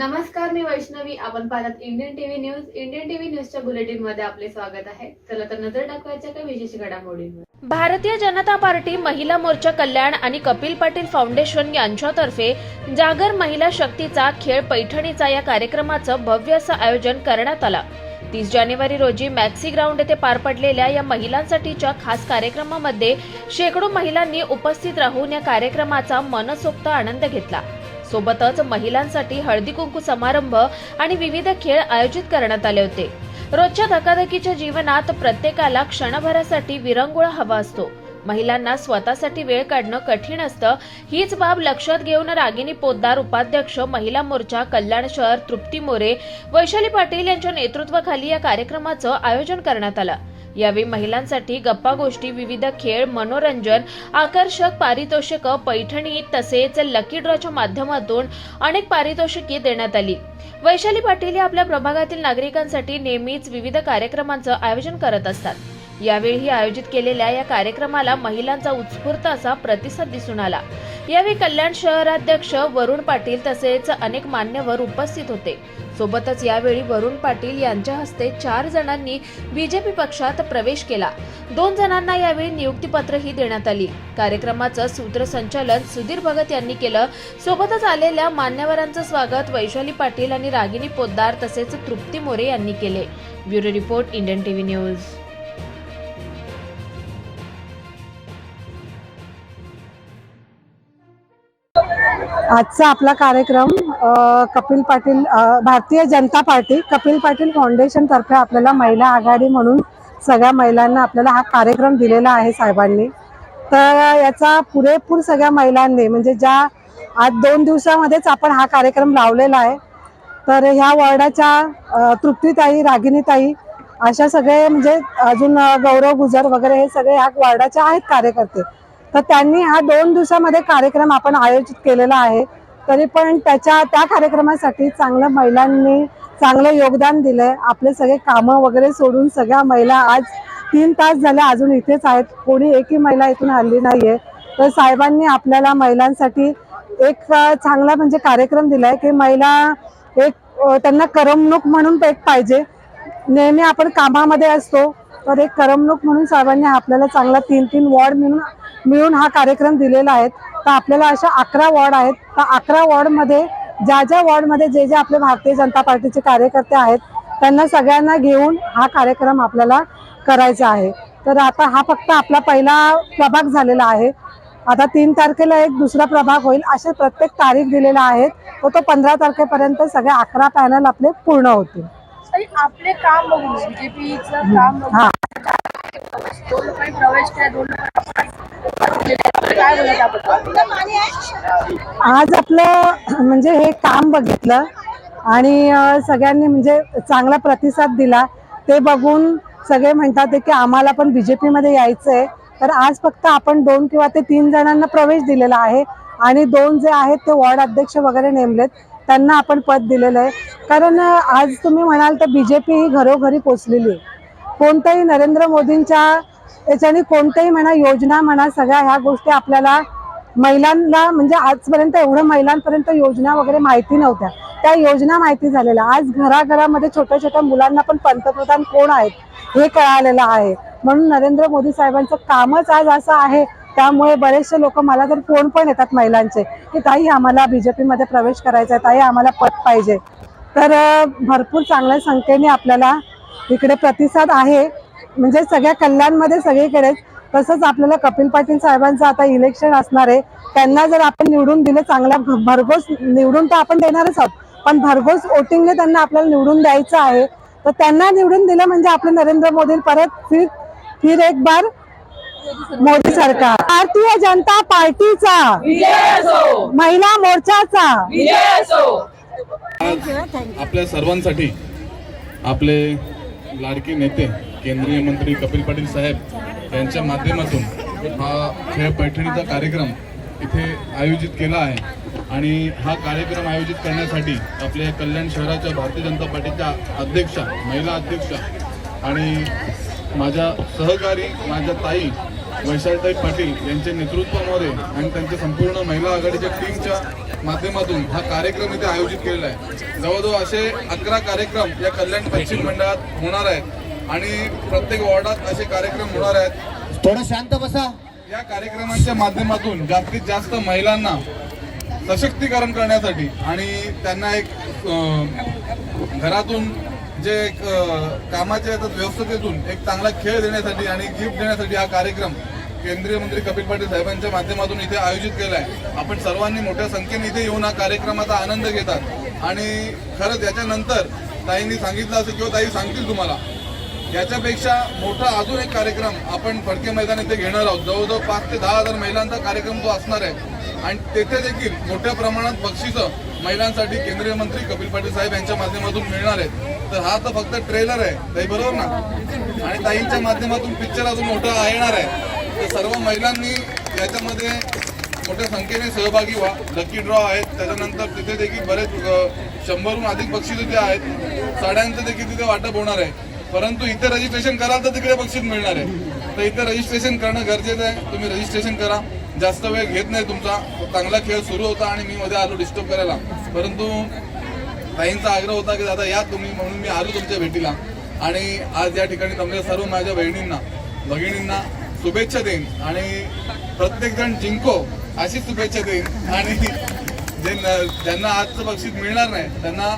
नमस्कार मी वैष्णवी. आपण पाहतात Indian TV news Indian TV न्यूजच्या बुलेटिनमध्ये आपले स्वागत आहे. चला तर नजर टाकवायच्या काही विशेष घडामोडींवर. भारतीय जनता पार्टी महिला मोर्चा कल्याण आणि कपिल पाटील फाउंडेशन यांच्यातर्फे जागर महिला शक्तीचा खेळ पैठणीचा या कार्यक्रमाचं भव्य असं आयोजन करण्यात आलं. तीस जानेवारी रोजी मॅक्सी ग्राउंड येथे पार पडलेल्या या महिलांसाठीच्या खास कार्यक्रमामध्ये शेकडो महिलांनी उपस्थित राहून या कार्यक्रमाचा मनसोक्त आनंद घेतला. सोबतच महिलांसाठी हळदी कुंकू समारंभ आणि विविध खेळ आयोजित करण्यात आले होते. रोजच्या धकाधकीच्या जीवनात प्रत्येकाला क्षणभरासाठी विरंगुळा हवा असतो. महिलांना स्वतःसाठी वेळ काढणं कठीण असतं. हीच बाब लक्षात घेऊन रागिनी पोद्दार उपाध्यक्ष महिला मोर्चा कल्याण शहर तृप्ती मोरे वैशाली पाटील यांच्या नेतृत्वाखाली या कार्यक्रमाचं आयोजन करण्यात आलं. यावेळी महिलांसाठी गप्पा गोष्टी विविध खेळ मनोरंजन आकर्षक पारितोषिक पैठणी तसेच लकी ड्रॉच्या माध्यमातून अनेक पारितोषिके देण्यात आली. वैशाली पाटील या आपल्या प्रभागातील नागरिकांसाठी नेहमीच विविध कार्यक्रमांचं आयोजन करत असतात. यावेळी आयोजित केलेल्या या कार्यक्रमाला महिलांचा उत्स्फूर्त असा प्रतिसाद दिसून आला. यावेळी कल्याण शहराध्यक्ष वरुण पाटील तसेच अनेक मान्यवर उपस्थित होते. सोबतच यावेळी वरुण पाटील यांच्या हस्ते चार जणांनी बीजेपी पक्षात प्रवेश केला. दोन जणांना यावेळी नियुक्तीपत्रही देण्यात आली. कार्यक्रमाचं सूत्रसंचालन सुधीर भगत यांनी केलं. सोबतच आलेल्या मान्यवरांचं स्वागत वैशाली पाटील आणि रागिनी पोद्दार तसेच तृप्ती मोरे यांनी केले. Bureau report Indian TV news. आजचा आपला कार्यक्रम कपिल पाटील भारतीय जनता पार्टी कपिल पाटील फाउंडेशनतर्फे आपल्याला महिला आघाडी म्हणून सगळ्या महिलांना आपल्याला हा कार्यक्रम दिलेला आहे साहेबांनी. तर याचा पुरेपूर सगळ्या महिलांनी म्हणजे ज्या आज दोन दिवसामध्येच आपण हा कार्यक्रम लावलेला आहे तर ह्या वॉर्डाच्या तृप्तीताई रागिनीताई अशा सगळे म्हणजे अजून गौरव गुजर वगैरे हे सगळे ह्या वॉर्डाचे आहेत कार्यकर्ते. तर त्यांनी हा दोन दिवसामध्ये कार्यक्रम आपण आयोजित केलेला आहे. तरी पण त्याच्या त्या कार्यक्रमासाठी चांगलं महिलांनी चांगलं योगदान दिलंय. आपले सगळे कामं वगैरे सोडून सगळ्या महिला आज तीन तास झाल्या अजून इथेच आहेत. कोणी एकही महिला इथून हल्ली नाहीये. तर साहेबांनी आपल्याला महिलांसाठी एक चांगला म्हणजे कार्यक्रम दिलाय की महिला एक त्यांना करमणूक म्हणून एक पाहिजे. नेहमी आपण कामामध्ये असतो तर एक करमणूक म्हणून साहेबांनी आपल्याला चांगला तीन तीन वॉर्ड मिळून मिळून हा कार्यक्रम दिलेला आहे. तर आपल्याला अशा अकरा वॉर्ड आहेत. तर अकरा वॉर्डमध्ये ज्या ज्या वॉर्डमध्ये जे जे आपले भारतीय जनता पार्टीचे कार्यकर्ते आहेत त्यांना सगळ्यांना घेऊन हा कार्यक्रम आपल्याला करायचा आहे. तर आता हा फक्त आपला पहिला प्रभाग झालेला आहे. आता तीन तारखेला एक दुसरा प्रभाग होईल असे प्रत्येक तारीख दिलेला आहे तर तो पंधरा तारखेपर्यंत सगळे अकरा पॅनल आपले पूर्ण होतील. आपले काम काम हा. काय बोलत त्याबद्दल आज आपलं म्हणजे हे काम बघितलं आणि सगळ्यांनी म्हणजे चांगला प्रतिसाद दिला. ते बघून सगळे म्हणतात की आम्हाला पण बीजेपी मध्ये यायचं आहे तर आज फक्त आपण दोन किंवा ते तीन जणांना प्रवेश दिलेला आहे आणि दोन जे आहेत ते वॉर्ड अध्यक्ष वगैरे नेमलेत. त्यांना आपण पद दिलेलं आहे. कारण आज तुम्ही म्हणाल तर बीजेपी ही घरोघरी पोचलेली आहे. कोणत्याही नरेंद्र मोदींच्या याच्याने कोणत्याही म्हणा योजना म्हणा सगळ्या ह्या गोष्टी आपल्याला महिलांना म्हणजे आजपर्यंत एवढं महिलांपर्यंत योजना वगैरे माहिती नव्हत्या. त्या योजना माहिती झालेल्या. आज घराघरामध्ये छोट्या छोट्या मुलांना पण पंतप्रधान कोण आहेत हे कळालेलं आहे. म्हणून नरेंद्र मोदी साहेबांचं कामच आज असं आहे. त्यामुळे बरेचसे लोक मला तर फोन पण येतात महिलांचे की ताई आम्हाला बीजेपी मध्ये प्रवेश करायचा आहे. ताई आम्हाला पद पाहिजे. तर भरपूर चांगल्या संख्येने आपल्याला इकडे प्रतिसाद आहे. म्हणजे सगळ्या कल्याणमध्ये सगळीकडेच. तसंच आपल्याला कपिल पाटील साहेबांचं आता इलेक्शन असणार आहे. त्यांना जर आपण निवडून दिलं चांगल्या भरघोस निवडून तर आपण देणारच आहोत. पण भरघोस वोटिंगने त्यांना आपल्याला निवडून द्यायचं आहे. तर त्यांना निवडून दिलं म्हणजे आपलं नरेंद्र मोदी परत फिर फिर एक बार मोदी सरकार. भारतीय जनता पार्टीचा. महिला मोर्चाचा. आपल्या सर्वांसाठी आपले लाडके नेते केंद्रीय मंत्री कपिल पाटील साहेब यांच्या माध्यमातून हा खेळ पैठणीचा कार्यक्रम इथे आयोजित केला आहे. आणि हा कार्यक्रम आयोजित करण्यासाठी आपल्या कल्याण शहराच्या भारतीय जनता पार्टीच्या अध्यक्षा महिला अध्यक्षा आणि माझ्या सहकारी माझ्या ताई वैशालताई पाटील यांच्या नेतृत्वामध्ये आणि त्यांच्या संपूर्ण महिला आघाडीच्या टीमच्या माध्यमातून हा कार्यक्रम इथे आयोजित केलेला आहे. जवळजवळ असे अकरा कार्यक्रम या कल्याण पश्चिम मंडळात होणार आहेत. आणि प्रत्येक वॉर्डात असे कार्यक्रम होणार आहेत. थोडं शांत बसा. या कार्यक्रमांच्या माध्यमातून जास्तीत जास्त महिलांना सशक्तीकरण करण्यासाठी आणि त्यांना एक घरातून जे एक कामाच्या व्यवस्थेतून एक चांगला खेळ देण्यासाठी आणि गिफ्ट देण्यासाठी हा कार्यक्रम केंद्रीय मंत्री कपिल पाटील साहेबांच्या माध्यमातून इथे आयोजित केला आहे आपण सर्वांनी मोठ्या संख्येने इथे येऊन हा कार्यक्रमाचा आनंद घेतात. आणि खरंच याच्यानंतर ताईंनी सांगितलं असं किंवा ताई सांगतील तुम्हाला याच्यापेक्षा मोठा अजून एक कार्यक्रम आपण फडके मैदान इथे घेणार आहोत. जवळजवळ पाच ते दहा हजार महिलांचा कार्यक्रम तो असणार आहे. आणि तेथे देखील मोठ्या प्रमाणात बक्षिसं महिलांसाठी केंद्रीय मंत्री कपिल पाटील साहेब यांच्या माध्यमातून मिळणार आहेत. तर हा तर फक्त ट्रेलर आहे. ताई बरोबर ना? आणि ताईंच्या माध्यमातून पिक्चर अजून मोठा येणार आहे. तर सर्व महिलांनी याच्यामध्ये मोठ्या संख्येने सहभागी व्हा. लकी ड्रॉ आहेत. त्याच्यानंतर तिथे देखील बरेच शंभरहून अधिक बक्षिसं जे आहेत साड्यांचं देखील तिथे वाटप होणार आहे. परंतु इथे रजिस्ट्रेशन कराल तर तिकडे बक्षीस मिळणार आहे. तर इथे रजिस्ट्रेशन करणं गरजेचं आहे. तुम्ही रजिस्ट्रेशन करा. जास्त वेळ घेत नाही तुमचा. चांगला खेळ सुरू होता आणि मी मध्ये आलो डिस्टर्ब करायला. परंतु ताईंचा आग्रह होता की दादा या तुम्ही म्हणून मी आलो तुमच्या भेटीला. आणि आज या ठिकाणी तुमच्या सर्व माझ्या बहिणींना भगिनींना शुभेच्छा देईन. आणि प्रत्येक जण जिंको अशी शुभेच्छा देईन. आणि जे न- ज्यांना आजचं बक्षीस मिळणार नाही त्यांना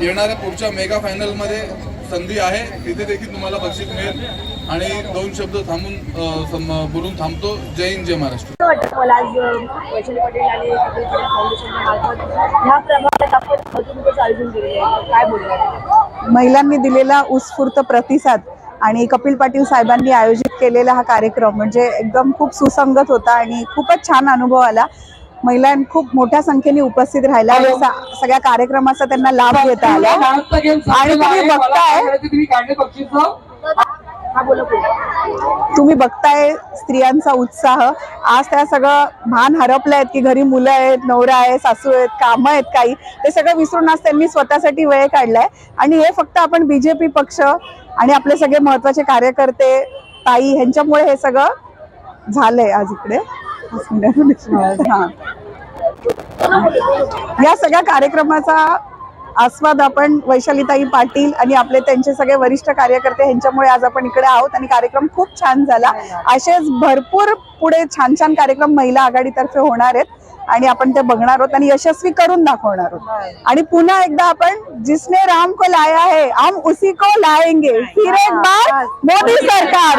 येणाऱ्या पुढच्या मेगा फायनलमध्ये संधी आहे. तिथे देखील तुम्हाला बक्षीस मिळेल. आणि दोन शब्द थांबून बोलून थांबतो. जय हिंद जय महाराष्ट्र. मला आज वैशाली पटेल आणि कपिल पटेल फाउंडेशनच्या मार्फत ह्या प्रभागात आपण मधुमेहाचं आयोजन केलेलं आहे. काय बोलणार महिलांनी दिलेला उत्स्फूर्त प्रतिसाद आणि कपिल पाटील साहेबांनी आयोजित केलेला हा कार्यक्रम म्हणजे एकदम खूप सुसंगत होता आणि खूपच छान अनुभव आला. महिला खूप मोठ्या संख्येने उपस्थित राहिल्या आणि सगळ्या कार्यक्रमाचा त्यांना लाभ घेता आला आणि तुम्ही बघताय हा तुम्ही बघताय स्त्रियांचा उत्साह. आज त्या सगळं भान हरपलं आहेत की घरी मुलं आहेत नवरा आहे सासू आहेत कामं आहेत काही. ते सगळं विसरून आज त्यांनी स्वतःसाठी वेळ काढलाय. आणि हे फक्त आपण बीजेपी पक्ष आणि आपले सगळे महत्त्वाचे कार्यकर्ते ताई ह्यांच्यामुळे हे सगळं झालंय आज इकडे. या सगळ्या कार्यक्रमाचा आस्वाद आपण वैशालीताई पाटील आणि आपले त्यांचे सगळे वरिष्ठ कार्यकर्ते यांच्यामुळे आज आपण इकडे आहोत आणि कार्यक्रम खूप छान झाला. असेच भरपूर पुढे छान छान कार्यक्रम महिला आघाडीतर्फे होणार आहेत आणि आपण ते बघणार आहोत आणि यशस्वी करून दाखवणार आहोत. आणि पुन्हा एकदा आपण जिसने राम को लाया है हम उसी को लाएंगे. फिर एक बार मोदी सरकार.